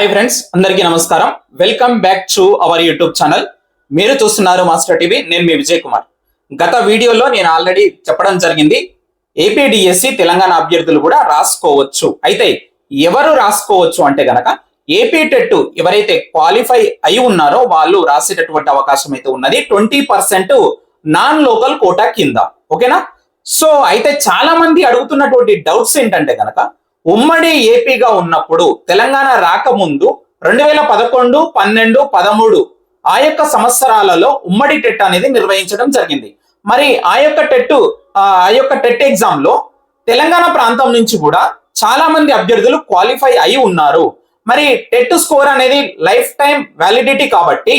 Hi friends అందరికీ నమస్కారం. Welcome back to our YouTube channel మీరు చూస్తున్నారు మాస్టర్ టీవీ నేను మీ విజయ్ కుమార్. గత వీడియోలో నేను ఆల్రెడీ చెప్పడం జరిగింది ఏపీడిఎస్సి తెలంగాణ అభ్యర్థులు కూడా రాసుకోవచ్చు. అయితే ఎవరు రాసుకోవచ్చు అంటే గనక ఏపీ టెట్ ఎవరైతే క్వాలిఫై అయి ఉన్నారో వాళ్ళు రాసేటటువంటి అవకాశం అయితే ఉన్నది. Twenty percent non local quota కింద. ఓకేనా? సో అయితే చాలా మంది అడుగుతున్నటువంటి డౌట్స్ ఏంటంటే గనక ఉమ్మడి ఏపీగా ఉన్నప్పుడు తెలంగాణ రాకముందు రెండు వేల పదకొండు పన్నెండు పదమూడు ఆ యొక్క సంవత్సరాలలో ఉమ్మడి టెట్ అనేది నిర్వహించడం జరిగింది. మరి ఆ యొక్క టెట్ ఆ యొక్క టెట్ ఎగ్జామ్లో తెలంగాణ ప్రాంతం నుంచి కూడా చాలా మంది అభ్యర్థులు క్వాలిఫై అయి ఉన్నారు. మరి టెట్ స్కోర్ అనేది లైఫ్ టైం వ్యాలిడిటీ కాబట్టి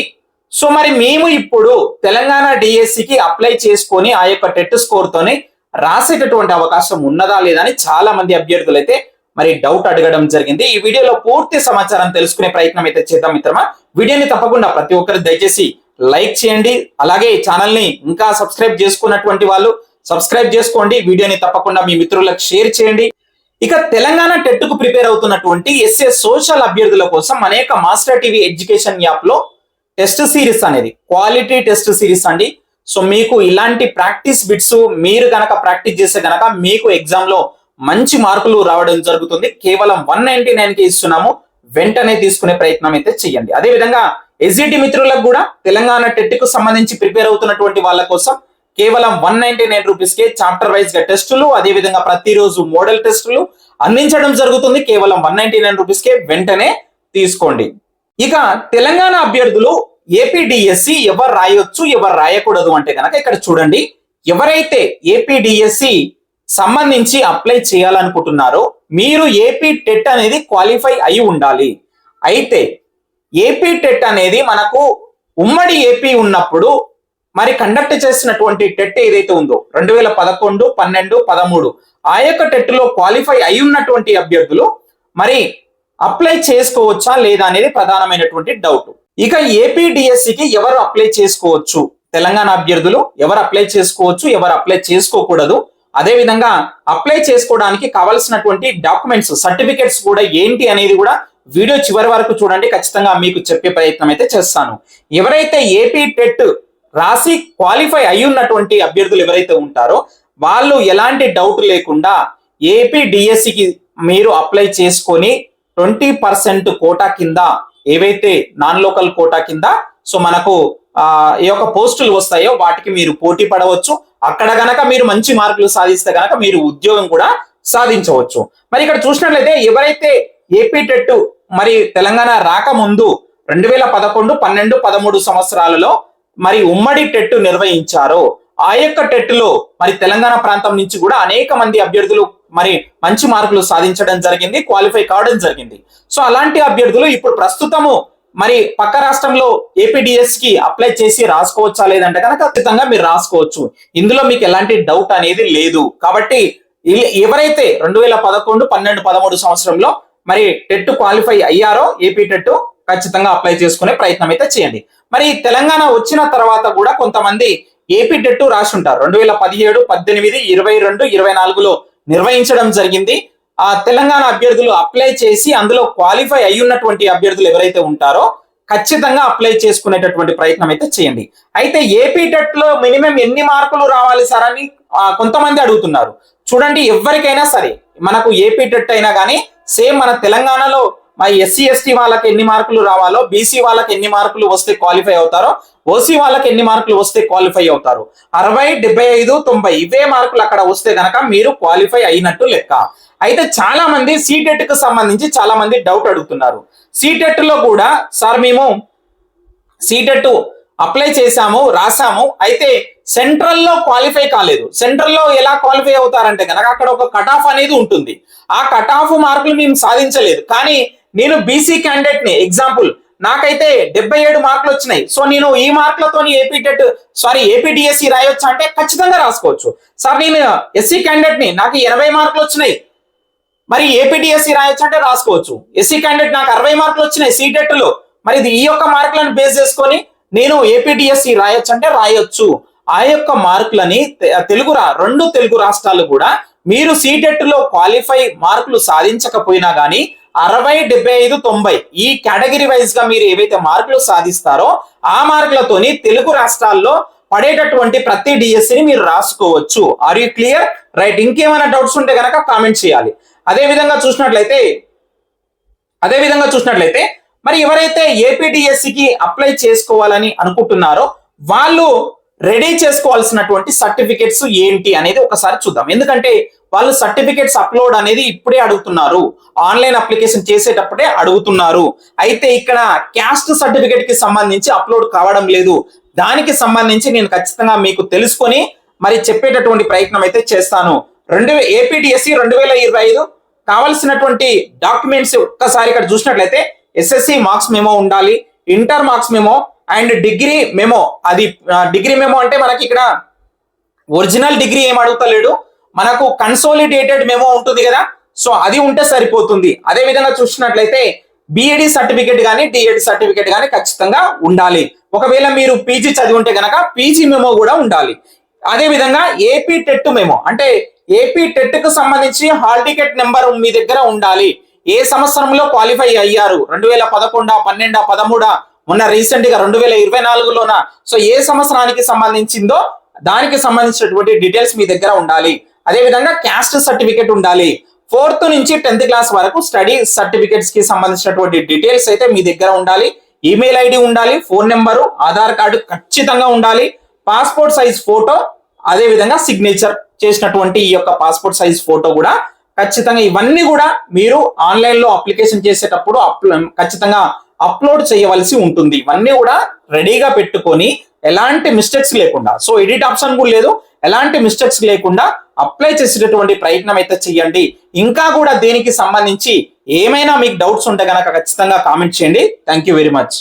సో మరి మేము ఇప్పుడు తెలంగాణ డిఎస్సికి అప్లై చేసుకొని ఆ యొక్క టెట్ స్కోర్ తోని రాసేటటువంటి అవకాశం ఉన్నదా లేదా అని చాలా మంది అభ్యర్థులు అయితే మరి డౌట్ అడగడం జరిగింది. ఈ వీడియోలో పూర్తి సమాచారం తెలుసుకునే ప్రయత్నం అయితే చేద్దాం మిత్రమా. వీడియోని తప్పకుండా ప్రతి ఒక్కరు దయచేసి లైక్ చేయండి. అలాగే ఛానల్ని ఇంకా సబ్స్క్రైబ్ చేసుకున్నటువంటి వాళ్ళు సబ్స్క్రైబ్ చేసుకోండి. వీడియోని తప్పకుండా మీ మిత్రులకు షేర్ చేయండి. ఇక తెలంగాణ టెట్కు ప్రిపేర్ అవుతున్నటువంటి ఎస్ఏ సోషల్ అభ్యర్థుల కోసం అనేక మాస్టర్ టీవీ ఎడ్యుకేషన్ యాప్లో టెస్ట్ సిరీస్ అనేది క్వాలిటీ టెస్ట్ సిరీస్ అండి. సో మీకు ఇలాంటి ప్రాక్టీస్ బిట్స్ మీరు గనక ప్రాక్టీస్ చేస్తే గనక మీకు ఎగ్జామ్లో మంచి మార్కులు రావడం జరుగుతుంది. కేవలం వన్ నైన్టీ నైన్కి ఇస్తున్నాము. వెంటనే తీసుకునే ప్రయత్నం అయితే చేయండి అదే విధంగా ఎస్జిటి మిత్రులకు కూడా తెలంగాణ టెట్కు సంబంధించి ప్రిపేర్ అవుతున్నటువంటి వాళ్ళ కోసం కేవలం వన్ నైన్టీ నైన్ రూపీస్ కే చాప్టర్ వైజ్గా టెస్టులు అదే విధంగా ప్రతిరోజు మోడల్ టెస్టులు అందించడం జరుగుతుంది. కేవలం వన్ నైన్టీ నైన్ రూపీస్ కే వెంటనే తీసుకోండి. ఇక తెలంగాణ అభ్యర్థులు ఏపీడిఎస్సి ఎవరు రాయొచ్చు ఎవరు రాయకూడదు అంటే కనుక ఇక్కడ చూడండి. ఎవరైతే ఏపీడిఎస్సి సంబంధించి అప్లై చేయాలనుకుంటున్నారో మీరు ఏపీ టెట్ అనేది క్వాలిఫై అయి ఉండాలి. అయితే ఏపీ టెట్ అనేది మనకు ఉమ్మడి ఏపీ ఉన్నప్పుడు మరి కండక్ట్ చేసినటువంటి టెట్ ఏదైతే ఉందో రెండు వేల పదకొండు పన్నెండు పదమూడు ఆ యొక్క టెట్లో క్వాలిఫై అయి ఉన్నటువంటి అభ్యర్థులు మరి అప్లై చేసుకోవచ్చా లేదా అనేది ప్రధానమైనటువంటి డౌట్. ఇక ఏపీడిఎస్సికి ఎవరు అప్లై చేసుకోవచ్చు? తెలంగాణ అభ్యర్థులు ఎవరు అప్లై చేసుకోవచ్చు? ఎవరు అప్లై చేసుకోకూడదు? అదేవిధంగా అప్లై చేసుకోవడానికి కావాల్సినటువంటి డాక్యుమెంట్స్ సర్టిఫికేట్స్ కూడా ఏంటి అనేది కూడా వీడియో చివరి వరకు చూడండి. ఖచ్చితంగా మీకు చెప్పే ప్రయత్నం అయితే చేస్తాను. ఎవరైతే ఏపీ టెట్ రాసి క్వాలిఫై అయి ఉన్నటువంటి అభ్యర్థులు ఎవరైతే ఉంటారో వాళ్ళు ఎలాంటి డౌట్ లేకుండా ఏపీ డిఎస్సికి మీరు అప్లై చేసుకొని ట్వంటీ పర్సెంట్ కోటా కింద ఏవైతే నాన్ లోకల్ కోటా కింద సో మనకు ఈ యొక్క పోస్టులు వస్తాయో వాటికి మీరు పోటీ పడవచ్చు. అక్కడ గనక మీరు మంచి మార్కులు సాధిస్తే గనక మీరు ఉద్యోగం కూడా సాధించవచ్చు. మరి ఇక్కడ చూసినట్లయితే ఎవరైతే ఏపీ టెట్ మరి తెలంగాణ రాకముందు రెండు వేల పదకొండు పన్నెండు పదమూడు సంవత్సరాలలో మరి ఉమ్మడి టెట్ నిర్వహించారో ఆ యొక్క టెట్లో మరి తెలంగాణ ప్రాంతం నుంచి కూడా అనేక మంది అభ్యర్థులు మరి మంచి మార్కులు సాధించడం జరిగింది క్వాలిఫై కావడం జరిగింది. సో అలాంటి అభ్యర్థులు ఇప్పుడు ప్రస్తుతము మరి పక్క రాష్ట్రంలో ఏపీడిఎస్కి అప్లై చేసి రాసుకోవచ్చా లేదంటే కనుక ఖచ్చితంగా మీరు రాసుకోవచ్చు. ఇందులో మీకు ఎలాంటి డౌట్ అనేది లేదు. కాబట్టి ఎవరైతే రెండు వేల పదకొండు పన్నెండు పదమూడు సంవత్సరంలో మరి టెట్ క్వాలిఫై అయ్యారో ఏపీ టెట్ ఖచ్చితంగా అప్లై చేసుకునే ప్రయత్నం అయితే చేయండి. మరి తెలంగాణ వచ్చిన తర్వాత కూడా కొంతమంది ఏపీ టెట్ రాసి ఉంటారు రెండు వేల పదిహేడు పద్దెనిమిది ఇరవై రెండు ఇరవై నాలుగులో నిర్వహించడం జరిగింది. ఆ తెలంగాణ అభ్యర్థులు అప్లై చేసి అందులో క్వాలిఫై అయి ఉన్నటువంటి అభ్యర్థులు ఎవరైతే ఉంటారో ఖచ్చితంగా అప్లై చేసుకునేటటువంటి ప్రయత్నం అయితే చేయండి. అయితే ఏపీ టెట్లో మినిమం ఎన్ని మార్కులు రావాలి సార్ అని కొంతమంది అడుగుతున్నారు. చూడండి ఎవరికైనా సరే మనకు ఏపీ టెట్ అయినా కానీ సేమ్ మన తెలంగాణలో మరి ఎస్సీ ఎస్టీ వాళ్ళకి ఎన్ని మార్కులు రావాలో బీసీ వాళ్ళకి ఎన్ని మార్కులు వస్తే క్వాలిఫై అవుతారో ఓసీ వాళ్ళకి ఎన్ని మార్కులు వస్తే క్వాలిఫై అవుతారు? అరవై డెబ్బై ఐదు తొంభై ఇవే మార్కులు అక్కడ వస్తే గనక మీరు క్వాలిఫై అయినట్టు లెక్క. అయితే చాలా మంది సీటెట్కు సంబంధించి చాలా మంది డౌట్ అడుగుతున్నారు. సీటెట్లో కూడా సార్ మేము సీటెట్ అప్లై చేశాము రాసాము అయితే సెంట్రల్లో క్వాలిఫై కాలేదు. సెంట్రల్లో ఎలా క్వాలిఫై అవుతారంటే కనుక అక్కడ ఒక కట్ ఆఫ్ అనేది ఉంటుంది. ఆ కట్ ఆఫ్ మార్కులు మేము సాధించలేదు. కానీ నేను బీసీ క్యాండిడేట్ని ఎగ్జాంపుల్ నాకైతే డెబ్బై ఏడు మార్కులు వచ్చినాయి. సో నేను ఈ మార్కులతో ఏపీ టెట్ సారీ ఏపీడిఎస్సి రాయొచ్చు అంటే ఖచ్చితంగా రాసుకోవచ్చు. సార్ నేను ఎస్సీ క్యాండిడేట్ని నాకు ఎనభై మార్కులు వచ్చినాయి. మరి ఏపీడిఎస్సి రాయొచ్చు అంటే రాసుకోవచ్చు. ఎస్సీ క్యాండిడేట్ నాకు అరవై మార్కులు వచ్చినాయి సీటెట్లో. మరి ఇది ఈ యొక్క మార్కులను బేస్ చేసుకొని నేను ఏపీడిఎస్సి రాయొచ్చు అంటే రాయొచ్చు. ఆ యొక్క మార్కులని తెలుగు రా రెండు తెలుగు రాష్ట్రాలు కూడా మీరు సీటెట్లో క్వాలిఫై మార్కులు సాధించకపోయినా గానీ అరవై డెబ్బై ఐదు తొంభై ఈ కేటగిరీ వైజ్గా మీరు ఏవైతే మార్కులు సాధిస్తారో ఆ మార్కులతోని తెలుగు రాష్ట్రాల్లో పడేటటువంటి ప్రతి డిఎస్సిని మీరు రాసుకోవచ్చు. ఆర్ యూ క్లియర్ రైట్ ఇంకేమైనా డౌట్స్ ఉంటే కనుక కామెంట్ చేయాలి. అదే విధంగా చూసినట్లయితే అదే విధంగా చూసినట్లయితే మరి ఎవరైతే ఏపీడిఎస్సికి అప్లై చేసుకోవాలని అనుకుంటున్నారో వాళ్ళు రెడీ చేసుకోవాల్సినటువంటి సర్టిఫికెట్స్ ఏంటి అనేది ఒకసారి చూద్దాం. ఎందుకంటే వాళ్ళు సర్టిఫికేట్స్ అప్లోడ్ అనేది ఇప్పుడే అడుగుతున్నారు. ఆన్లైన్ అప్లికేషన్ చేసేటప్పుడే అడుగుతున్నారు. అయితే ఇక్కడ క్యాస్ట్ సర్టిఫికేట్కి సంబంధించి అప్లోడ్ కావడం లేదు. దానికి సంబంధించి నేను ఖచ్చితంగా మీకు తెలుసుకొని మరి చెప్పేటటువంటి ప్రయత్నం అయితే చేస్తాను. రెండు ఏపీడిఎస్సి రెండు వేల ఇరవై ఐదు కావలసినటువంటి డాక్యుమెంట్స్ ఒక్కసారి ఇక్కడ చూసినట్లయితే ఎస్ఎస్సి మార్క్స్ మేమో ఉండాలి inter marks memo and degree memo. అది డిగ్రీ మేమో అంటే మనకి ఇక్కడ ఒరిజినల్ డిగ్రీ ఏం అడుగుతలేడు. మనకు కన్సోలిడేటెడ్ మెమో ఉంటుంది కదా? సో అది ఉంటే సరిపోతుంది. అదే విధంగా చూసినట్లయితే బిఏడి సర్టిఫికేట్ కానీ డిఎడ్ సర్టిఫికేట్ కానీ ఖచ్చితంగా ఉండాలి. ఒకవేళ మీరు పీజీ చదివి ఉంటే కనుక పీజీ మెమో కూడా ఉండాలి. అదే విధంగా ఏపీ టెట్ మెమో అంటే ఏపీ టెట్కు సంబంధించి హాల్ టికెట్ నెంబర్ మీ దగ్గర ఉండాలి. ఏ సంవత్సరంలో క్వాలిఫై అయ్యారు? రెండు వేల పదకొండా పన్నెండా పదమూడా? మొన్న రీసెంట్గా రెండు వేల ఇరవై నాలుగులోన? సో ఏ సంవత్సరానికి సంబంధించిందో దానికి సంబంధించినటువంటి డీటెయిల్స్ మీ దగ్గర ఉండాలి. అదే విధంగా క్యాస్ట్ సర్టిఫికేట్ ఉండాలి. ఫోర్త్ నుంచి టెన్త్ క్లాస్ వరకు స్టడీ సర్టిఫికేట్స్కి సంబంధించినటువంటి డీటెయిల్స్ అయితే మీ దగ్గర ఉండాలి. ఈమెయిల్ ఐడి ఉండాలి ఫోన్ నెంబరు ఆధార్ కార్డు ఖచ్చితంగా ఉండాలి. పాస్పోర్ట్ సైజ్ ఫోటో అదే విధంగా సిగ్నేచర్ చేసినటువంటి ఈ యొక్క పాస్పోర్ట్ సైజ్ ఫోటో కూడా ఖచ్చితంగా ఇవన్నీ కూడా మీరు ఆన్లైన్లో అప్లికేషన్ చేసేటప్పుడు ఖచ్చితంగా అప్లోడ్ చేయవలసి ఉంటుంది. ఇవన్నీ కూడా రెడీగా పెట్టుకొని ఎలాంటి మిస్టేక్స్ లేకుండా సో ఎడిట్ ఆప్షన్ కూడా లేదు. ఎలాంటి మిస్టేక్స్ లేకుండా అప్లై చేసేటటువంటి ప్రయత్నం అయితే చేయండి. ఇంకా కూడా దీనికి సంబంధించి ఏమైనా మీకు డౌట్స్ ఉంటే కనుక ఖచ్చితంగా కామెంట్ చేయండి. Thank you very much